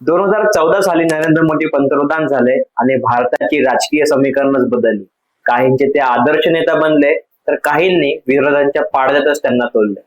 दोन हजार चौदा साली नरेंद्र मोदी पंतप्रधान झाले आणि भारताची राजकीय समीकरणच बदलली. काहींचे ते आदर्श नेता बनले तर काहींनी विरोधांच्या पाडद्यातच त्यांना तोडले.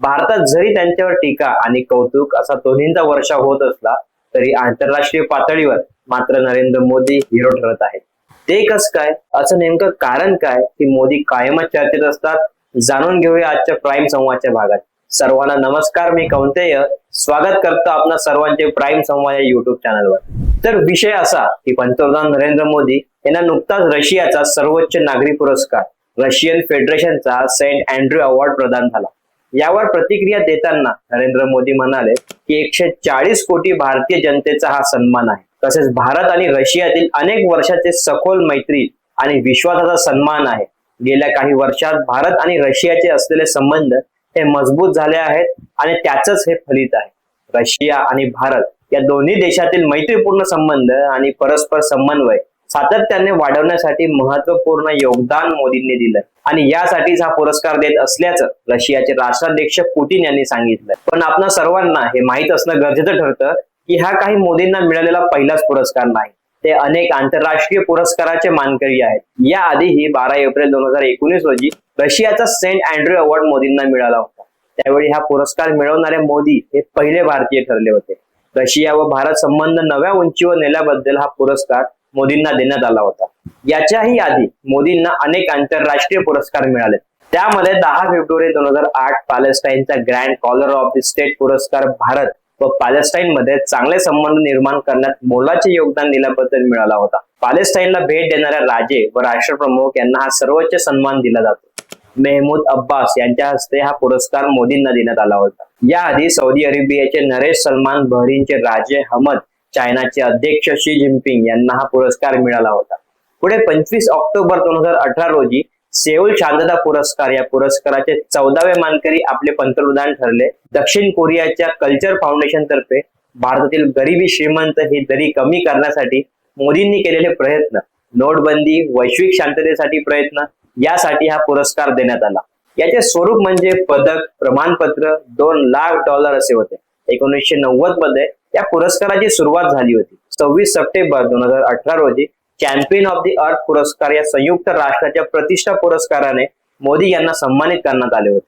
भारतात जरी त्यांच्यावर टीका आणि कौतुक असा दोन्हींचा वर्षा होत असला तरी आंतरराष्ट्रीय पातळीवर मात्र नरेंद्र मोदी हिरो ठरत आहेत. ते कस काय? असं नेमकं कारण काय? की मोदी कायमच चर्चेत असतात. जाणून घेऊया आजच्या प्राईम संवादच्या भागात. सर्वांना नमस्कार मी कौंतेय. स्वागत करतो आपणा सर्वांचे प्राईम संवाद या युट्यूब चॅनलवर तर विषय असा की पंतप्रधान नरेंद्र मोदी यांना नुकताच रशियाचा सर्वोच्च नागरी पुरस्कार रशियन फेडरेशनचा सेंट अँड्र्यू अवॉर्ड प्रदान झाला. यावर प्रतिक्रिया देताना नरेंद्र मोदी म्हणाले की एकशे चाळीस कोटी भारतीय जनतेचा हा सन्मान आहे. तसेच भारत आणि रशियातील अनेक वर्षाचे सखोल मैत्री आणि विश्वासाचा सन्मान आहे. गेल्या काही वर्षात भारत आणि रशियाचे असलेले संबंध हे मजबूत झाले आहेत आणि त्याचंच हे फलित आहे. रशिया आणि भारत या दोन्ही देशातील मैत्रीपूर्ण संबंध आणि परस्पर समन्वय सातत्याने वाढवण्यासाठी महत्त्वपूर्ण योगदान मोदींनी दिलं. आणि यासाठीच हा पुरस्कार देत असल्याचं रशियाचे राष्ट्राध्यक्ष पुतीन यांनी सांगितलं. पण आपणा सर्वांना हे माहीत असणं गरजेचं ठरतं की हा काही मोदींना मिळालेला पहिलाच पुरस्कार नाही. ते अनेक आंतरराष्ट्रीय पुरस्काराचे मानकरी आहेत. याआधीही बारा एप्रिल दोन हजार एकोणीस रोजी रशियाचा सेंट अँड्र्यू अवॉर्ड मोदींना मिळाला होता. त्यावेळी हा पुरस्कार मिळवणारे मोदी हे पहिले भारतीय ठरले होते. रशिया व भारत संबंध नव्या उंचीवर नेल्याबद्दल हा पुरस्कार मोदींना देण्यात आला होता. याच्याही आधी मोदींना अनेक आंतरराष्ट्रीय पुरस्कार मिळाले. त्यामध्ये दहा फेब्रुवारी दोन हजार आठ पॅलेस्टाईनचा grand collar of the state पुरस्कार भारत व पॅलेस्टाईनमध्ये चांगले संबंध निर्माण करण्यात मोलाचे योगदान दिल्याबद्दल मिळाला होता. पॅलेस्टाईनला भेट देणाऱ्या राजे व राष्ट्रप्रमुख यांना हा सर्वोच्च सन्मान दिला जातो. मेहमूद अब्बास यांच्या हस्ते हा पुरस्कार मोदींना देण्यात आला होता. याआधी सौदी अरेबियाचे नरेश सलमान बहरीनचे राजे हमद चायनाचे अध्यक्ष शी जिनपिंग यांना हा पुरस्कार मिळाला होता. पुढे पंचवीस ऑक्टोबर दोन हजार अठरा रोजी सेऊल शांतता पुरस्कार या पुरस्काराचे चौदावे मानकरी आपले पंतप्रधान ठरले. दक्षिण कोरियाच्या कल्चर फाउंडेशन तर्फे भारतातील गरिबी श्रीमंत ही दरी कमी करण्यासाठी मोदींनी केलेले प्रयत्न. नोटबंदी वैश्विक शांततेसाठी प्रयत्न यासाठी हा पुरस्कार देण्यात आला. याचे स्वरूप म्हणजे पदक प्रमाणपत्र दोन लाख डॉलर असे होते. एकोणीसशे नव्वदमध्ये या पुरस्काराची सुरुवात झाली होती. सव्वीस सप्टेंबर दोन हजार अठरा रोजी चॅम्पियन ऑफ द अर्थ पुरस्कार या संयुक्त राष्ट्राच्या प्रतिष्ठा पुरस्काराने मोदी यांना सन्मानित करण्यात आले होते.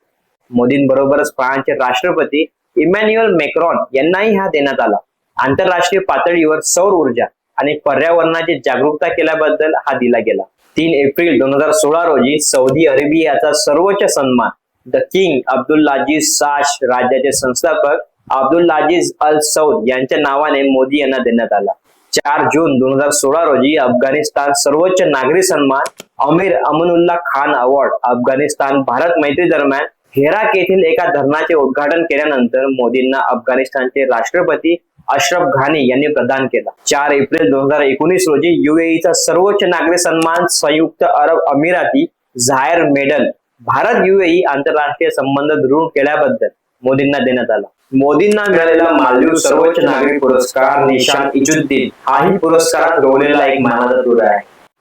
मोदींबरोबरच फ्रान्सचे राष्ट्रपती इमॅन्युअल मेक्रॉन यांनाही हा देण्यात आला. आंतरराष्ट्रीय पातळीवर सौर ऊर्जा आणि पर्यावरणाची जागरूकता केल्याबद्दल हा दिला गेला. तीन एप्रिल दोन हजार सोळा रोजी सौदी अरेबियाचा सर्वोच्च सन्मान द किंग अब्दुल्लाजीज साश राज्याचे संस्थापक अब्दुल्लाजीज अल सौद यांच्या नावाने मोदी यांना देण्यात आला. चार जून दोन हजार सोळा रोजी अफगाणिस्तान सर्वोच्च नागरी सन्मान अमीर अमनुल्ला खान अवॉर्ड. अफगाणिस्तान भारत मैत्री दरम्यान हेराक येथील एका धरणाचे उद्घाटन केल्यानंतर मोदींना अफगाणिस्तानचे राष्ट्रपती अशरफ घानी यांनी प्रदान केला. चार एप्रिल दोन हजार एकोणीस रोजी युएईचा सर्वोच्च नागरी सन्मान संयुक्त अरब अमिराती झायर मेडल भारत युएई आंतरराष्ट्रीय संबंध दृढ केल्याबद्दल मोदींना देण्यात आला. मोदींना मिळालेला मालदीव सर्वोच्च नागरी पुरस्कार निशान इजुद्दीन हाही पुरस्कारात गवलेला एक मानाचा तुरा आहे.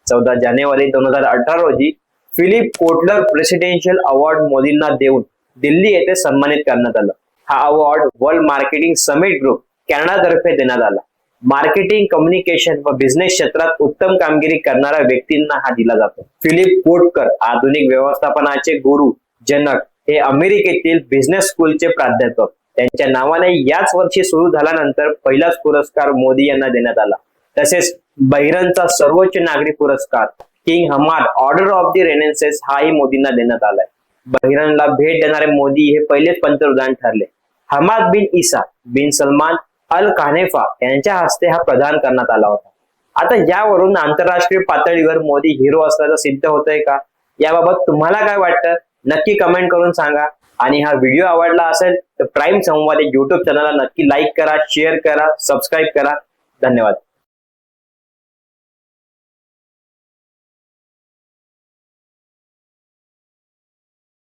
चौदा जानेवारी दोन हजार अठरा रोजी फिलिप कोटलर प्रेसिडेन्शियल अवॉर्ड मोदींना देऊन दिल्ली येथे सन्मानित करण्यात आलं. हा award world marketing summit group कॅनडातर्फे देण्यात आला. मार्केटिंग कम्युनिकेशन व बिझनेस क्षेत्रात उत्तम कामगिरी करणाऱ्या व्यक्तींना हा दिला जातो. फिलिप कोटकर आधुनिक व्यवस्थापनाचे गुरु जनक हे अमेरिकेतील बिझनेस स्कूलचे प्राध्यापक. त्यांच्या नावाने याच वर्षी सुरू झाल्यानंतर पहिलाच पुरस्कार मोदी यांना देण्यात आला. तसेच बहिरणचा सर्वोच्च नागरी पुरस्कार king Hamad order of the renaissance हाही मोदींना देण्यात आलाय. बहिरणला भेट देणारे मोदी हे पहिलेच पंतप्रधान ठरले. हमाद बिन इसा बिन सलमान अल कानेफा यांच्या हस्ते हा प्रदान करण्यात आला होता. आता यावरून आंतरराष्ट्रीय पातळीवर मोदी हिरो असल्याचं सिद्ध होतंय का? याबाबत तुम्हाला काय वाटतं? नक्की कमेंट करून सांगा. आणि हा व्हिडिओ आवडला असेल तर प्राईम संवाद युट्यूब चॅनलला नक्की लाईक करा शेअर करा सबस्क्राईब करा. धन्यवाद.